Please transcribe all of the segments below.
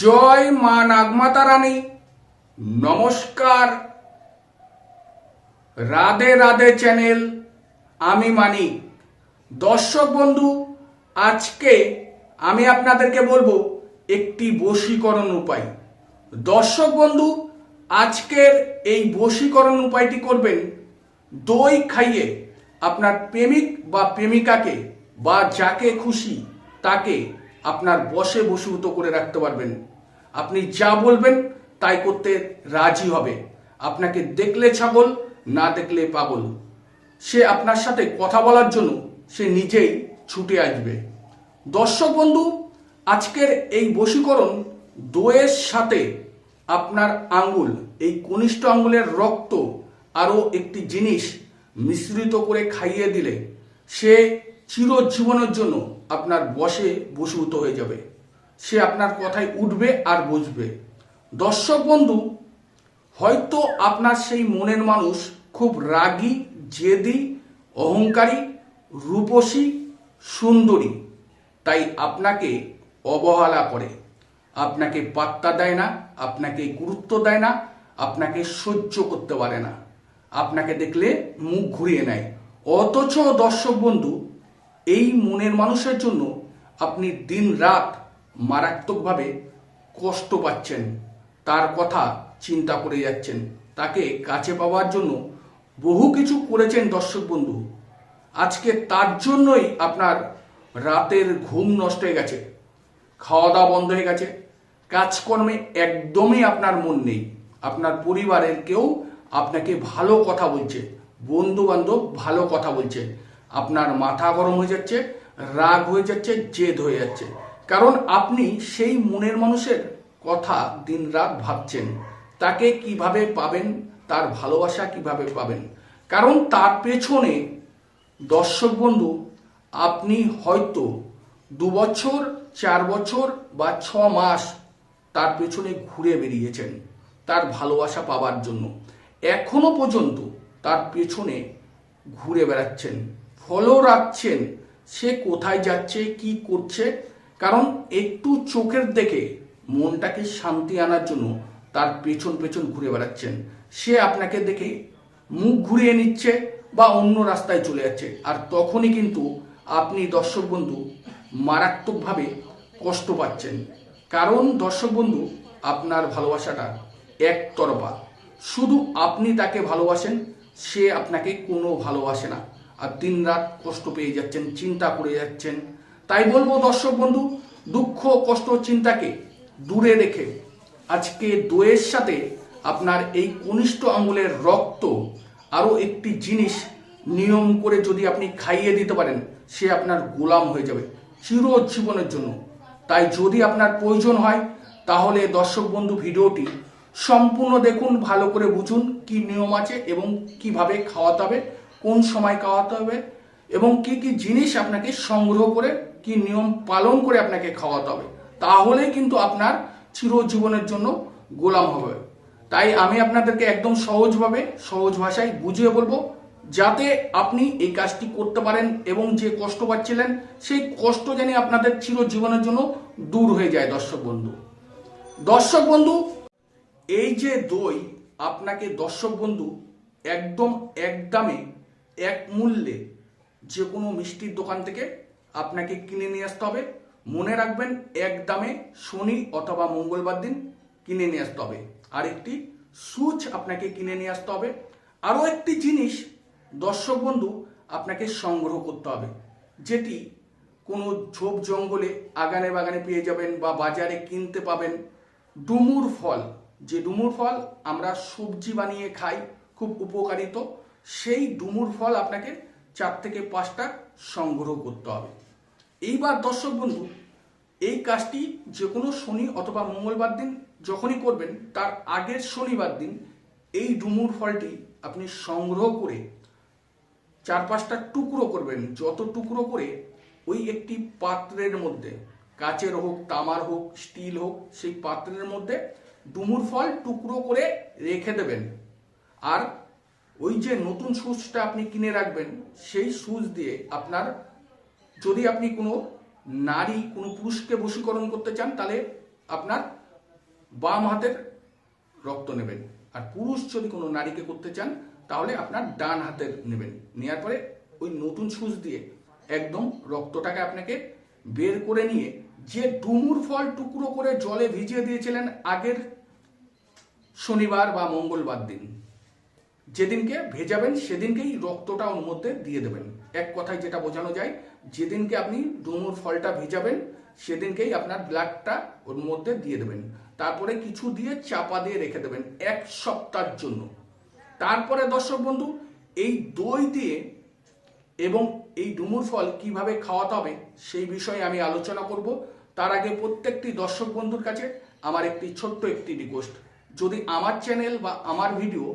জয় মা নাগমাতা রানী। নমস্কার। রাধে রাধে চ্যানেল, আমি মানি দর্শক বন্ধু, আজকে আমি আপনাদেরকে বলব একটি বশীকরণ উপায়। দর্শক বন্ধু, আজকের এই বশীকরণ উপায়টি করবেন দই খাইয়ে আপনার প্রেমিক বা প্রেমিকাকে বা যাকে খুশি তাকে আপনার বসে বসীভূত করে রাখতে পারবেন। আপনি যা বলবেন তাই করতে রাজি হবে। আপনাকে দেখলে ছাগল, না দেখলে পাগল। সে আপনার সাথে কথা বলার জন্য সে নিজেই ছুটে আসবে। দর্শক বন্ধু, আজকের এই বশীকরণ দোয়ের সাথে আপনার আঙ্গুল এই কনিষ্ঠ আঙ্গুলের রক্ত আরও একটি জিনিস মিশ্রিত করে খাইয়ে দিলে সে চিরজীবনের জন্য আপনার বসে বসীভূত হয়ে যাবে। সে আপনার কথায় উঠবে আর বুঝবে। দর্শক বন্ধু, হয়তো আপনার সেই মনের মানুষ খুব রাগী, জেদি, অহংকারী, রূপসী, সুন্দরী। তাই আপনাকে অবহেলা করে। আপনাকে পাত্তা দেয় না, আপনাকে গুরুত্ব দেয় না, আপনাকে সহ্য করতে পারে না। আপনাকে দেখলে মুখ ঘুরিয়ে নেয়। অথচ দর্শক বন্ধু এই মনের মানুষের জন্য আপনি দিন রাত মারাত্মকভাবে কষ্ট পাচ্ছেন। তার কথা চিন্তা করে যাচ্ছেন। তাকে কাছে পাওয়ার জন্য বহু কিছু করেছেন দর্শক বন্ধু। আজকে তার জন্যই আপনার রাতের ঘুম নষ্ট হয়ে গেছে। খাওয়া দাওয়া বন্ধ হয়ে গেছে। কাজকর্মে একদমই আপনার মন নেই। আপনার পরিবারের কেউ আপনাকে ভালো কথা বলছে। বন্ধু বান্ধব ভালো কথা বলছে। আপনার মাথা গরম হয়ে যাচ্ছে, রাগ হয়ে যাচ্ছে, জেদ হয়ে যাচ্ছে। কারণ আপনি সেই মনের মানুষের কথা দিন রাত ভাবছেন। তাকে কীভাবে পাবেন, তার ভালোবাসা কীভাবে পাবেন? কারণ তার পেছনে, দর্শক বন্ধু, আপনি হয়তো দু বছর, চার বছর বা ছ মাস তার পেছনে ঘুরে বেরিয়েছেন, তার ভালোবাসা পাওয়ার জন্য। এখনও পর্যন্ত তার পেছনে ঘুরে বেড়াচ্ছেন। ফলো রাখছেন, সে কোথায় যাচ্ছে, কি করছে? কারণ একটু চোখের দেখে মনটাকে শান্তি আনার জন্য তার পেছন পেছন ঘুরে বেড়াচ্ছেন। সে আপনাকে দেখে মুখ ঘুরিয়ে নিচ্ছে বা অন্য রাস্তায় চলে যাচ্ছে। আর তখনই কিন্তু আপনি দর্শক বন্ধু মারাত্মকভাবে কষ্ট পাচ্ছেন। কারণ দর্শক বন্ধু, আপনার ভালোবাসাটা একতরফা। শুধু আপনি তাকে ভালোবাসেন, সে আপনাকে কোনো ভালোবাসে না। আর দিন রাত কষ্ট পেয়ে যাচ্ছেন, চিন্তা করে যাচ্ছেন। তাই বলব, দর্শক বন্ধু, দুঃখ, কষ্ট, চিন্তাকে দূরে রেখে আজকে দইয়ের সাথে আপনার এই কনিষ্ঠ আঙ্গুলের রক্ত আরও একটি জিনিস নিয়ম করে যদি আপনি খাইয়ে দিতে পারেন, সে আপনার গোলাম হয়ে যাবে চিরজীবনের জন্য। তাই যদি আপনার প্রয়োজন হয়, তাহলে দর্শক বন্ধু, ভিডিওটি সম্পূর্ণ দেখুন, ভালো করে বুঝুন কি নিয়ম আছে এবং কীভাবে খাওয়াতে হবে। সময় খাওয়াতে হবে এবং কি কি জিনিস আপনাকে সংগ্রহ করে, কি নিয়ম পালন করে আপনাকে খাওয়াতে হবে তাহলে কিন্তু আপনার চিরজীবনের জন্য গোলাম হবে। তাই আমি আপনাদেরকে একদম সহজভাবে, সহজ ভাষায় বুঝিয়ে বলব, যাতে আপনি এই কাজটি করতে পারেন এবং যে কষ্ট পাচ্ছিলেন, সেই কষ্ট জানি আপনাদের চিরজীবনের জন্য দূর হয়ে যায়, দর্শক বন্ধু। দর্শক বন্ধু, এই যে দই আপনাকে দর্শক বন্ধু একদম এক দামে এক মূল্যে যে কোনো মিষ্টির দোকান থেকে আপনাকে কিনে নিয়ে আসতে হবে। মনে রাখবেন, এক দামে শনি অথবা মঙ্গলবার দিন কিনে নিয়ে আসতে হবে। আর একটি সুচ আপনাকে কিনে নিয়ে আসতে হবে। আরও একটি জিনিস দর্শক বন্ধু আপনাকে সংগ্রহ করতে হবে, যেটি কোনো ঝোপ জঙ্গলে আগানে বাগানে পেয়ে যাবেন বা বাজারে কিনতে পাবেন। ডুমুর ফল, যে ডুমুর ফল আমরা সবজি বানিয়ে খাই, খুব উপকারিত। সেই ডুমুর ফল আপনাকে চার থেকে পাঁচটা সংগ্রহ করতে হবে। এইবার দর্শক বন্ধু, এই কাজটি যে কোনো শনি অথবা মঙ্গলবার দিন যখনই করবেন, তার আগের শনিবার দিন এই ডুমুর ফলটি আপনি সংগ্রহ করে চার পাঁচটা টুকরো করবেন। যত টুকরো করে ওই একটি পাত্রের মধ্যে, কাচের হোক, তামার হোক, স্টিল হোক, সেই পাত্রের মধ্যে ডুমুর ফল টুকরো করে রেখে দেবেন। আর ওই যে নতুন সুচটা আপনি কিনে রাখবেন, সেই সুচ দিয়ে আপনার যদি আপনি কোনো নারী, কোনো পুরুষকে বশীকরণ করতে চান, তাহলে আপনার বাম হাতের রক্ত নেবেন। আর পুরুষ যদি কোনো নারীকে করতে চান, তাহলে আপনার ডান হাতের নেবেন। নেওয়ার পরে ওই নতুন সুচ দিয়ে একদম রক্তটাকে আপনাকে বের করে নিয়ে, যে ডুমুর ফল টুকরো করে জলে ভিজিয়ে দিয়েছিলেন আগের শনিবার বা মঙ্গলবার দিন যেদিনকে ভেজাবেন, সেদিনকেই রক্তটা ওর মধ্যে দিয়ে দেবেন। এক কথায় যেটা বোঝানো যায়, যেদিনকে আপনি ডুমুর ফলটা ভেজাবেন, সেদিনকেই আপনার ব্লাডটা ওর মধ্যে দিয়ে দেবেন। তারপরে কিছু দিয়ে চাপা দিয়ে রেখে দেবেন এক সপ্তাহের জন্য। তারপরে দর্শক বন্ধু, এই দই দিয়ে এবং এই ডুমুর ফল কীভাবে খাওয়াতে হবে, সেই বিষয়ে আমি আলোচনা করব। তার আগে প্রত্যেকটি দর্শক বন্ধুর কাছে আমার একটি ছোট্ট একটি রিকোয়েস্ট যদি আমার চ্যানেল বা আমার ভিডিও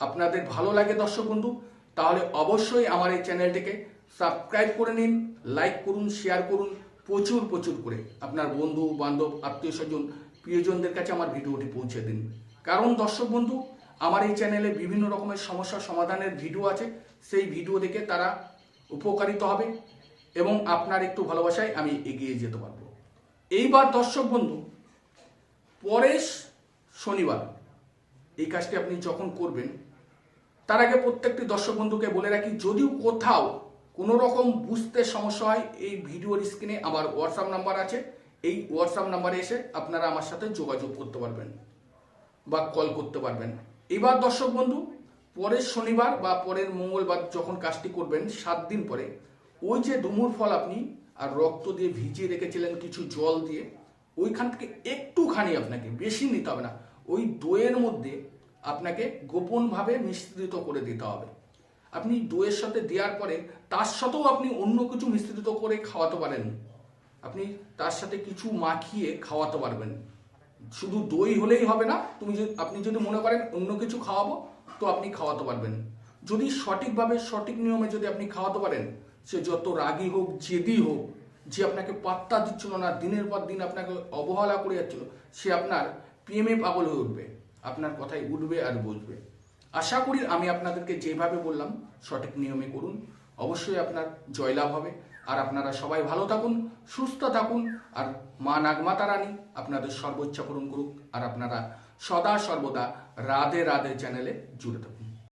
আপনাদের ভালো লাগে দর্শক বন্ধু, তাহলে অবশ্যই আমার এই চ্যানেলটিকে সাবস্ক্রাইব করে নিন, লাইক করুন, শেয়ার করুন, প্রচুর প্রচুর করে আপনার বন্ধু, বান্ধব, আত্মীয় স্বজন, প্রিয়জনদের কাছে আমার ভিডিওটি পৌঁছে দিন। কারণ দর্শক বন্ধু, আমার এই চ্যানেলে বিভিন্ন রকমের সমস্যা সমাধানের ভিডিও আছে, সেই ভিডিও দেখে তারা উপকারিত হবে এবং আপনার একটু ভালোবাসায় আমি এগিয়ে যেতে পারব। এইবার দর্শক বন্ধু, পরেশ শনিবার। এই কাজটি আপনি যখন করবেন, তার আগে প্রত্যেকটি দর্শক বন্ধুকে বলে রাখি, যদিও কোথাও কোনো রকম বুঝতে সমস্যা হয়, এই ভিডিওর স্ক্রিনে আমার হোয়াটসঅ্যাপ নাম্বার আছে। এই হোয়াটসঅ্যাপ নাম্বারে এসে আপনারা আমার সাথে যোগাযোগ করতে পারবেন বা কল করতে পারবেন। এবার দর্শক বন্ধু, পরের শনিবার বা পরের মঙ্গলবার যখন কাজটি করবেন, সাত দিন পরে, ওই যে ডুমুর ফল আপনি আর রক্ত দিয়ে ভিজিয়ে রেখেছিলেন কিছু জল দিয়ে, ওইখান থেকে একটুখানি আপনাকে বেশি নিতে হবে না। ওই দইয়ের মধ্যে আপনাকে গোপনভাবে মিশ্রিত করে দিতে হবে। আপনি দইয়ের সাথে দেওয়ার পরে তার সাথেও আপনি অন্য কিছু মিশ্রিত করে খাওয়াতে পারেন। আপনি তার সাথে কিছু মাখিয়ে খাওয়াতে পারবেন। শুধু দই হলেই হবে না, তুমি যদি আপনি যদি মনে করেন অন্য কিছু খাওয়াবো, তো আপনি খাওয়াতে পারবেন। যদি সঠিকভাবে, সঠিক নিয়মে যদি আপনি খাওয়াতে পারেন, সে যত রাগী হোক, জেদি হোক, যে আপনাকে পাত্তা দিচ্ছিল না, দিনের পর দিন আপনাকে অবহেলা করে যাচ্ছিল, সে আপনার প্রেমে পাগল হয়ে উঠবে। আপনার কথায় উঠবে আর বুঝবে আশা করি আমি আপনাদেরকে যেভাবে বললাম, সঠিক নিয়মে করুন। অবশ্যই আপনার জয়লাভ হবে। আর আপনারা সবাই ভালো থাকুন, সুস্থ থাকুন। আর মা নাগমাতা রানী, আপনাদের সর্বোচ্চ পূরণ করুক। আর আপনারা সদা সর্বদা রাধে রাধে চ্যানেলে জুড়ে থাকুন।